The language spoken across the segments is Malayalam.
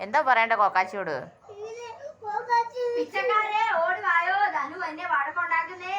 എന്താ പറയണ്ട കോക്കാച്ചിയോട്? പിച്ചക്കാരെ ഓടി വായോ ധനു എന്നെ വഴക്കുണ്ടാക്കുന്നേ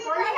Party